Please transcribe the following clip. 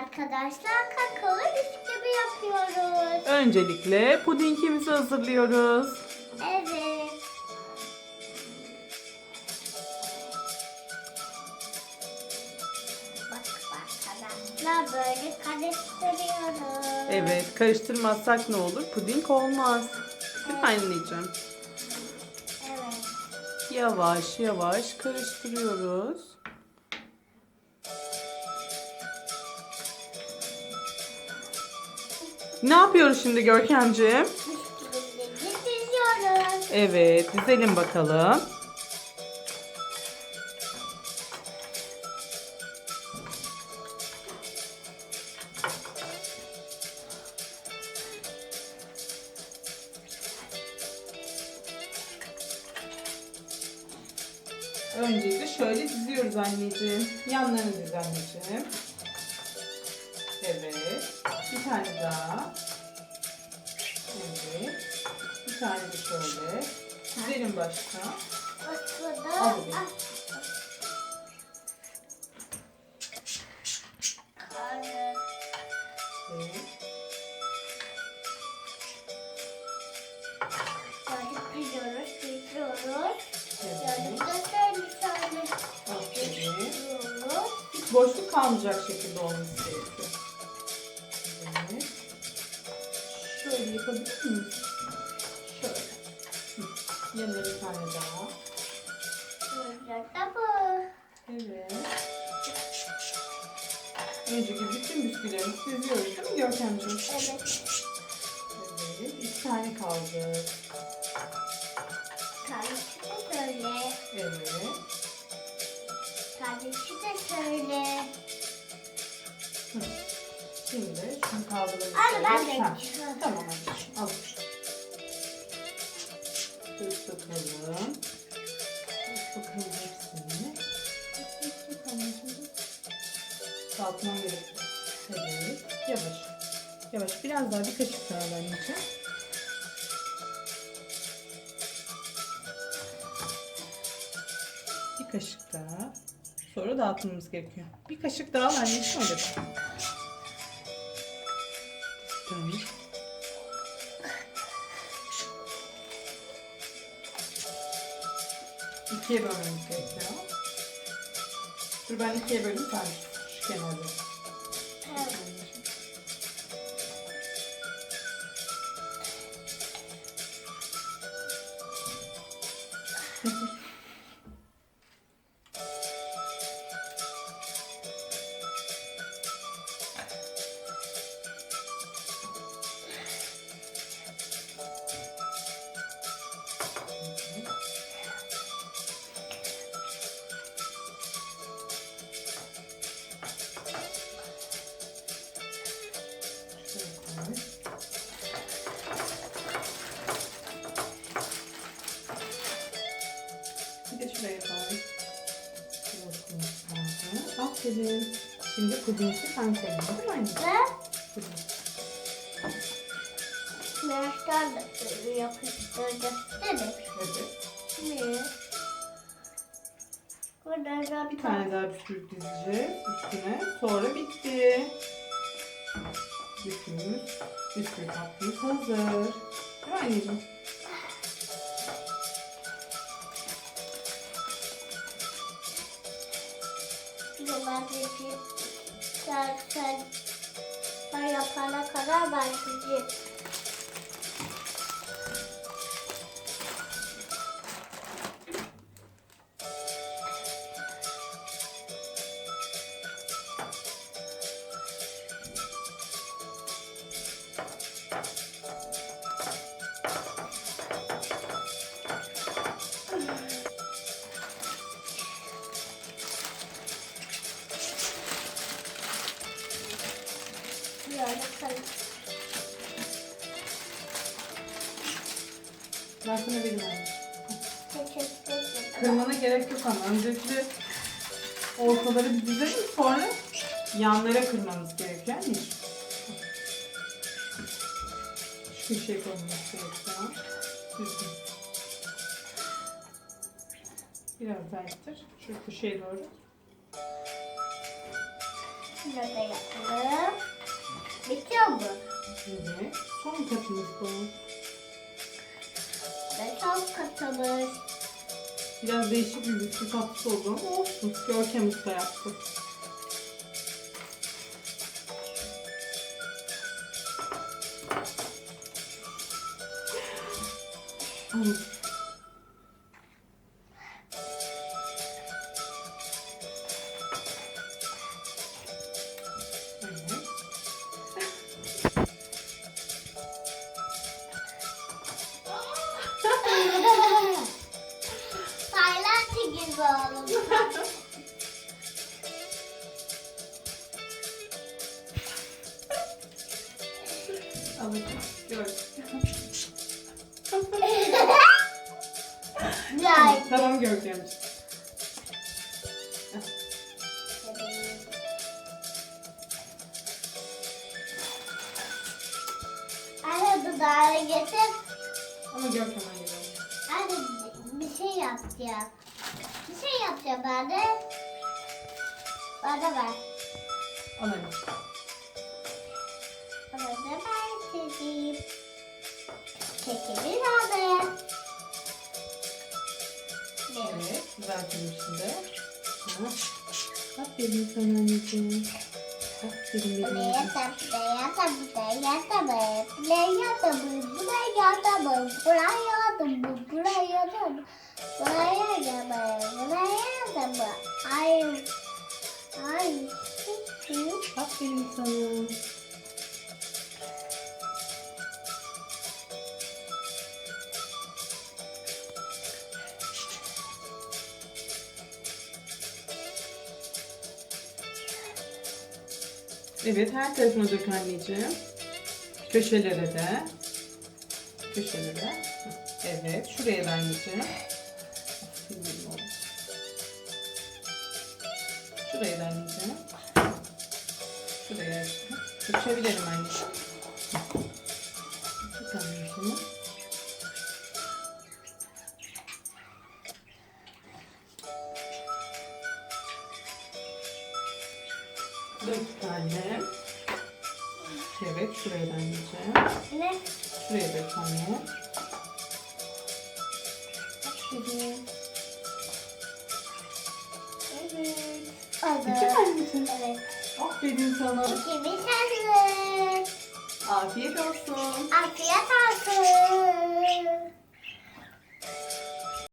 arkadaşlar kakaolu bisküvi yapıyoruz. Öncelikle pudingimizi hazırlıyoruz. Evet. Bak arkadaşlar böyle karıştırıyoruz. Evet, karıştırmazsak ne olur? Puding olmaz. Değil mi anneciğim? Evet. Yavaş yavaş karıştırıyoruz. Ne yapıyoruz şimdi Görkemciğim? Diziyoruz. Evet, dizelim bakalım. Öncelikle şöyle diziyoruz anneciğim. Yanlarını diz anneciğim. Evet. Bir tane daha. Evet. Bir tane de şöyle. Dizelim başka. Al bunu. Evet. Boşluk kalmayacak şekilde olması gerekiyor. Şöyle yapabilir miyiz? Şöyle. Yanına bir tane daha. Böyle de bu. Evet. Önceki bütün bisküvilerimizi diziyoruz değil mi Görkemciğim? Evet. Evet. İki tane kaldı. Tanesi de şöyle. Evet. Tanesi de şöyle. Kaldıralım. Anne, ben de Ha. Tamam anneciğim. Al. Dök bakalım. Dök bakalım hepsini. Dök anneciğim. Dağıtmam gerekiyor. Evet. Yavaş. Yavaş. Biraz daha bir kaşık daha anneciğim. Bir kaşık daha. Sonra dağıtmamız gerekiyor. Bir kaşık daha anneciğim öyle. Tamam. İkiye bölmemiz gerekiyor. Dur ben ikiye böleyim sen şu kenarda. Evet. Şöyle koy. Bir de şuraya. Şuraya koy. Aferin. Şimdi pudingi sen koyun değil mi anne? Ve Puding. De böyle yapıştırdı. Değil mi? Evet. Şimdi burada da Bir tane daha bisküvi dizeceğiz üstüne. Sonra bitti. Bisküvimiz, bisküvi tatlımız hazır. Değil mi anneciğim? Domatesi sen yapana kadar ben böyle karıştırıyorum. Ben sana vereyim anne. Teşekkür ederim. Kırmana gerek yok ama öncelikle ortaları bir dizelim sonra yanlara kırmamız gerekiyor anneciğim. Şu köşeye koymamız gerekiyor. Düzgün. Biraz daha ittir. Şu köşeye doğru. Şurada yapalım. Bitiyor mu? Evet. Son katımız bu. Ve son katımız. Biraz değişik bir bitki tatlısı oldu ama olsun. Görkem Usta yaptı. Ay, Al bakalım. Gör. Güzel. Tamam Görkem. Anne dudağını getir. Ama Görkem hayır. Anne bir şey yapacağım. Bir şey yapacağım ben de. Bana ver. Al hadi. Bana da çekeyim. Çekelim abi. Evet. Düzeltelim şimdi. Ha. Aferin sana anneciğim. Aferin benim Buraya da buraya da buraya da buraya buraya da bu buraya da bu buraya da bu buraya da bu buraya da bu buraya da ay ay. Aferin sana. Evet, her tarafına dök anneciğim. Köşelere de. Köşelere. Evet, şuraya da anneciğim. Şuraya da anneciğim. Şuraya. Geçebilirim anneciğim. Dört tane. Evet, şuraya da anneciğim. ne Şuraya anne. Aferin. Evet. Bitti mi oldu anneciğim? evet Aferin sana. ikimiz hazır Afiyet olsun. afiyet olsun